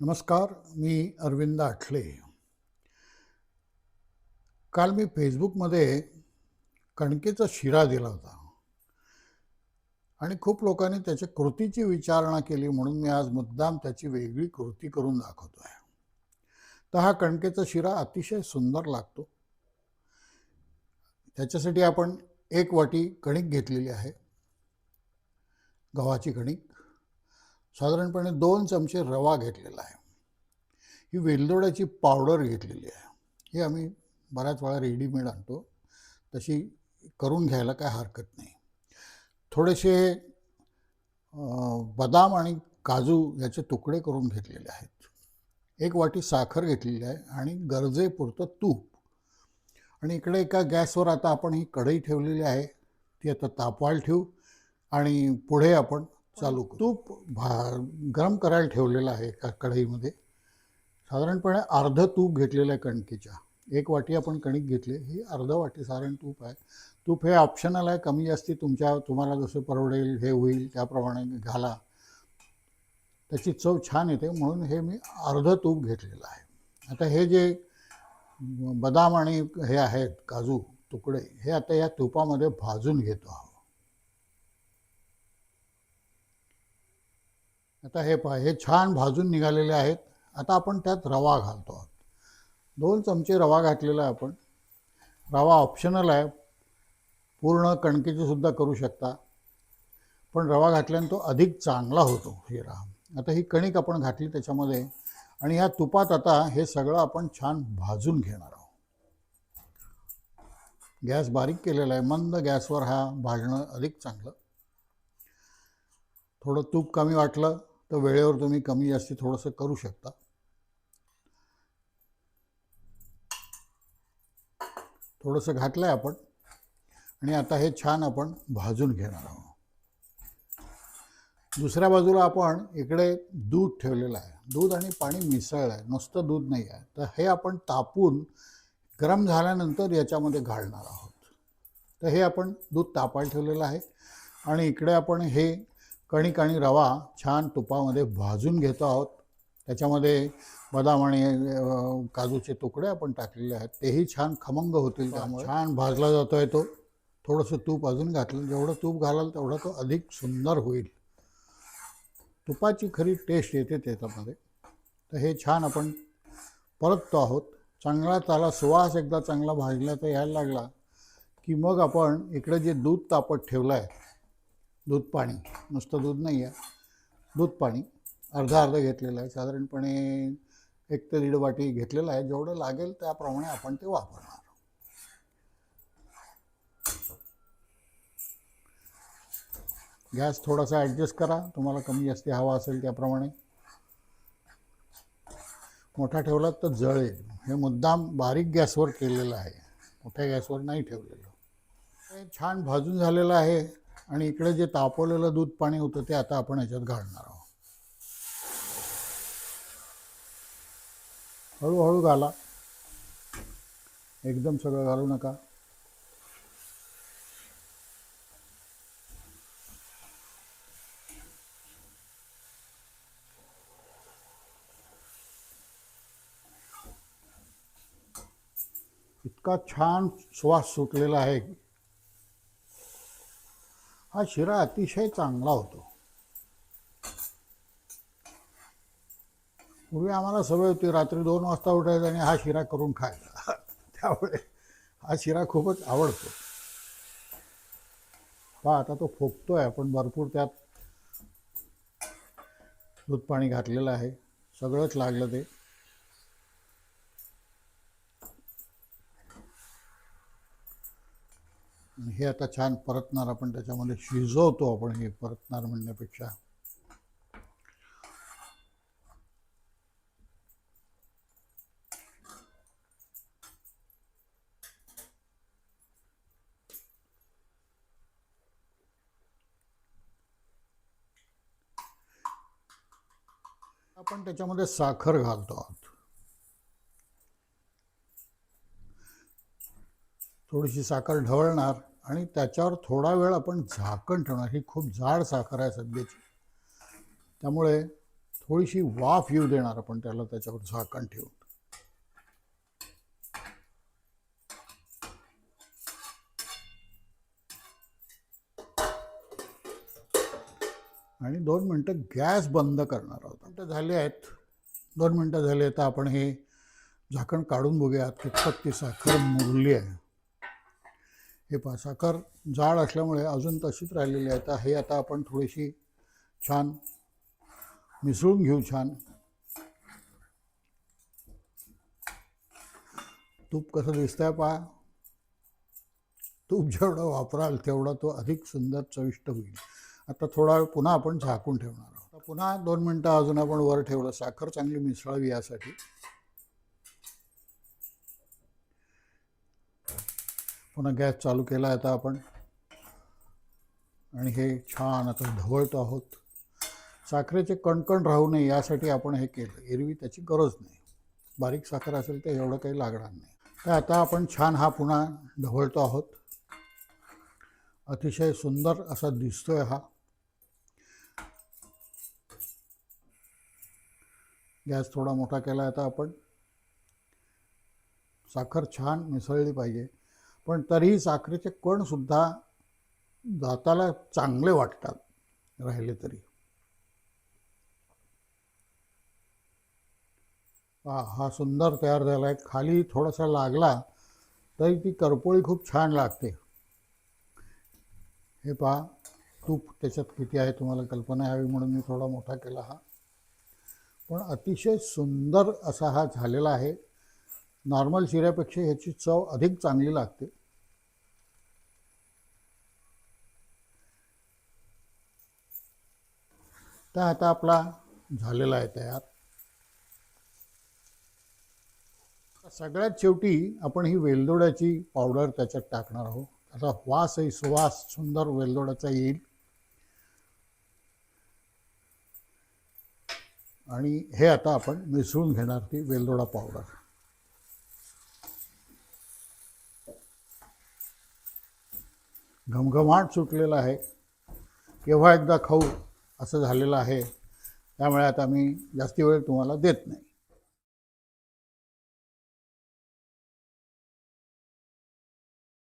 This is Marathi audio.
नमस्कार मी अरविंद आठले. काल मी फेसबुकमध्ये कणकेचा शिरा दिला होता आणि खूप लोकांनी त्याच्या कृतीची विचारणा केली म्हणून मी आज मुद्दाम त्याची वेगळी कृती करून दाखवतो आहे तर हा कणकेचा शिरा अतिशय सुंदर लागतो. त्याच्यासाठी आपण एक वाटी कणिक घेतलेली आहे. गव्हाची कणिक. साधारणपणे दोन चमचे रवा घेतलेला आहे. ही वेलदोड्याची पावडर घेतलेली आहे. ही आम्ही बऱ्याच वेळा रेडीमेड आणतो. तशी करून घ्यायला काय हरकत नाही. थोडेसे बदाम आणि काजू याचे तुकडे करून घेतलेले आहेत. एक वाटी साखर घेतलेली आहे आणि गरजेपुरतं तूप. आणि इकडे एका गॅसवर आता आपण ही कढई ठेवलेली आहे. ती आता तापवायला ठेवू आणि पुढे आपण चालू तूप भा गरम करायला ठेवलेलं आहे एका कढईमध्ये? साधारणपणे अर्ध तूप घेतलेलं आहे कणकेच्या. एक वाटी आपण कणिक घेतली ही अर्ध वाटी साधारण तूप आहे. तूप हे ऑप्शनल आहे कमी जास्ती तुमच्या तुम्हाला जसं परवडेल हे होईल त्याप्रमाणे घाला. त्याची चव छान येते म्हणून हे मी अर्ध तूप घेतलेलं आहे. आता हे जे बदाम आणि हे आहेत काजू तुकडे हे आता या तुपामध्ये भाजून घेतो आहोत. आता हे पहा हे छान भाजून निघालेले आहेत. आता आपण त्यात रवा घालतो आहोत. दोन चमचे रवा घातलेला आहे आपण. रवा ऑप्शनल आहे. पूर्ण कणकेची सुद्धा करू शकता. पण रवा घातल्याने तो अधिक चांगला होतो शिरा आता ही कणिक आपण घातली त्याच्यामध्ये आणि ह्या तुपात आता हे सगळं आपण छान भाजून घेणार आहोत. गॅस बारीक केलेला आहे. मंद गॅसवर हा भाजणं अधिक चांगलं. थोडं तूप कमी वाटलं. तर वेळेवर तुम्ही कमी जास्ती थोडंसं करू शकता. थोडंसं घातलं आहे आपण. आणि आता हे छान आपण भाजून घेणार आहोत. दुसऱ्या बाजूला आपण इकडे दूध ठेवलेलं आहे. दूध आणि पाणी मिसळलं आहे नुसतं दूध नाही आहे. तर हे आपण तापून गरम झाल्यानंतर याच्यामध्ये घालणार आहोत. तर हे आपण दूध तापायला ठेवलेलं आहे. आणि इकडे आपण हे कणिक आणि रवा छान तुपामध्ये भाजून घेतो आहोत. त्याच्यामध्ये बदाम आणि काजूचे तुकडे आपण टाकलेले आहेत. तेही छान खमंग होतील त्यामुळे. छान भाजला जातो आहे तो. थोडंसं तूप अजून घातलं. जेवढं तूप घालाल तेवढा तो अधिक सुंदर होईल. तुपाची खरी टेस्ट येते त्याच्यामध्ये. तर हे छान आपण परततो आहोत. चांगला त्याला सुवास एकदा चांगला भाजला तर यायला लागला की मग आपण इकडे जे दूध तापत ठेवलं आहे दूध पाणी. नुसतं दूध नाही आहे दूध पाणी. अर्धा अर्ध घेतलेलं आहे. साधारणपणे एक ते दीड वाटी घेतलेलं आहे. जेवढं लागेल त्याप्रमाणे आपण ते वापरणार गॅस थोडासा ॲडजस्ट करा. तुम्हाला कमी जास्ती हवा असेल त्याप्रमाणे. मोठा ठेवलात तर जळेल. हे मुद्दाम बारीक गॅसवर केलेलं आहे. मोठ्या गॅसवर नाही ठेवलेलं. हे छान भाजून झालेलं आहे. आणि इकडे जे तापवलेलं दूध पाणी होतं ते आता आपण याच्यात घालणार आहोत. हळूहळू घाला. एकदम सगळं घालू नका. इतका छान श्वास सुटलेला आहे. हा शिरा अतिशय चांगला होतो. पूर्वी आम्हाला सवय होती रात्री दोन वाजता उठायचं आणि हा शिरा करून खायचा. त्यामुळे हा शिरा खूपच आवडतो. पहा आता तो फुगतोय आपण भरपूर त्यात दूध पाणी घातलेलं आहे. सगळंच लागलं ते. हे आता छान परतणार आपण त्याच्यामध्ये शिजवतो आपण हे परतणार म्हणण्यापेक्षा. आपण त्याच्यामध्ये साखर घालतो आहोत थोडीशी साखर ढवळणार. आणि त्याच्यावर थोडा वेळ आपण झाकण ठेवणार. ही खूप जाड साखर आहे सध्याची. त्यामुळे थोडीशी वाफ येऊ देणार आपण त्याला त्याच्यावर झाकण ठेवून. आणि दोन मिनटं गॅस बंद करणार आहोत. मिनटं झाले आहेत. दोन मिनटं झाले तर आपण हे झाकण काढून बघूयात कितपत ती साखर मुरली आहे. हे पहा साखर जाड असल्यामुळे अजून तशीच राहिलेली आहे तर हे आता आपण थोडीशी छान मिसळून घेऊ छान. तूप कसं दिसतंय पहा. तूप जेवढं वापराल तेवढा तो अधिक सुंदर चविष्ट होईल. आता थोडा वेळ पुन्हा आपण झाकून ठेवणार आहोत. पुन्हा दोन मिनटं अजून आपण वर ठेवलं. साखर चांगली मिसळावी यासाठी. पुन्हा गॅस चालू केला आता आपण. आणि हे छान आता ढवळतो आहोत. साखरेचे कणकण राहू नये यासाठी आपण हे केलं. एरवी त्याची गरज नाही. बारीक साखर असेल तर एवढं काही लागणार नाही. तर आता आपण छान हा पुन्हा ढवळतो आहोत. अतिशय सुंदर असा दिसतोय हा. गॅस थोडा मोठा केला आता आपण. साखर छान मिसळली पाहिजे. पण तरीही साखरेचे कणसुद्धा दाताला चांगले वाटतात राहिले तरी. हा हा सुंदर तयार झाला आहे खाली थोडासा लागला तरी ती करपोळी खूप छान लागते. हे पहा तूप त्याच्यात किती आहे तुम्हाला कल्पना यावी म्हणून मी थोडा मोठा केला हा. पण अतिशय सुंदर असा हा झालेला आहे. नॉर्मल शिऱ्यापेक्षा ह्याची चव अधिक चांगली लागते. तर आता आपला झालेला आहे तयार. सगळ्यात शेवटी आपण ही वेलदोड्याची पावडर त्याच्यात टाकणार आहोत. त्याचा वासही सुवास सुंदर वेलदोड्याचा येईल. आणि हे आता आपण मिसळून घेणार ती वेलदोडा पावडर. घमघमाट सुटलेला आहे. केव्हा एकदा खाऊ असं झालेलं आहे. त्यामुळे आता मी जास्ती वेळ तुम्हाला देत नाही.